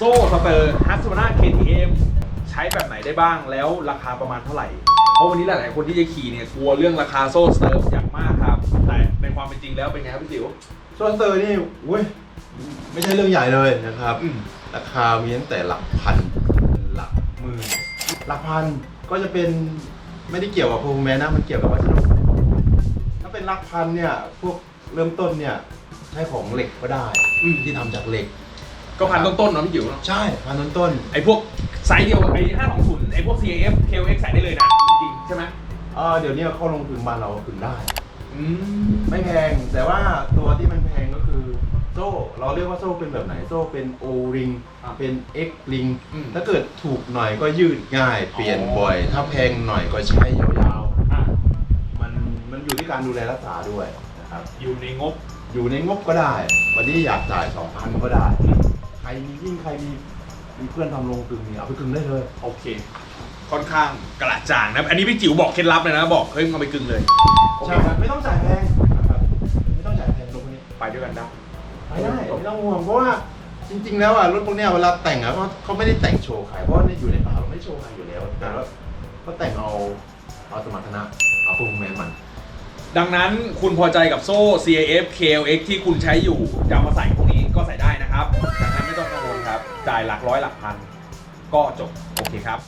โซ่สเตอร์ฮัสวาน่า KTM ใช้แบบไหนได้บ้างแล้วราคาประมาณเท่าไหร่ เพราะวันนี้หลาย ๆ คนที่จะขี่เนี่ยกลัวเรื่องราคาโซ่สเตอร์อย่างมากครับ แต่ในความเป็นจริงแล้วเป็นไงครับพี่ติ๋ว ส่วนเตอร์นี่อุ้ยไม่ใช่เรื่องใหญ่เลยนะครับ อืม ราคามีตั้งแต่หลักพันหลักหมื่นหลักพันก็จะเป็นไม่ได้เกี่ยวกับโปรแมนนะมันเกี่ยวกับวัสดุถ้าเป็นหลักพันเนี่ยพวกเริ่มต้นเนี่ยใช้ของเหล็กก็ได้ อืม ที่ทำจากเหล็ก ก็พันต้นๆเนาะพี่ติ๋วเนาะใช่พันต้นต้นไอ้พวกไซส์เดียวไอ้520ไอ้พวก CAF KOX ใส่ได้เลยนะจริงๆใช่ไหมๆเออเดี๋ยวนี้เข้าลงถึงบ้านเราถึงได้ อืมไม่แพงแต่ว่าตัวที่มันแพงก็คือโซ่เราเรียกว่าโซ่เป็นแบบไหนโซ่เป็น O ring อะ เป็น X ring อืม ถ้าเกิดถูกหน่อยก็ยืดง่ายเปลี่ยนบ่อย ถ้าแพงหน่อยก็ใช้ยาวอะๆมันมันอยู่ที่การดูแลรักษาด้วยนะครับ อยู่ในงบอยู่ในงบก็ได้ วันนี้อยากจ่าย 2,000 ก็ได้ใค รมียิ่งใครมีมีเพื่อนทำโรงกลึงเนี่ยเอาไปกลึงได้เลย โอเค ค่อนข้างกระจ่างนะ อันนี้พี่จิ๋วบอกเคล็ดลับเลยนะ บอกเฮ้ยมึงเอาไปกึ่งเลยโอเคใช่ครับไม่ต้องจ่ายแพงนะครับไม่ต้องจ่ายแพงรถพวกนี้ไปด้วยกันได้ไปได้ไม่ต้องห่วงเพราะว่าจริงๆแล้วอะรถพวกเนี้ยเวลาแต่งอะเขาเขาไม่ได้แต่งโชว์ใครเพราะว่าเนี่ยอยู่ในป่าเราไม่โชว์ใครอยู่แล้วแต่ว่าเขาแต่งเอาเอาสมรรถนะเอาพวกแมนมัน ดังนั้นคุณพอใจกับโซ่ CAF KLX ที่คุณใช้อยู่จะเอามาใส่พวกนี้ก็ใส่ได้นะครับดังนั้นไม่ จ่ายหลักร้อยหลักพันก็จบโอเคครับ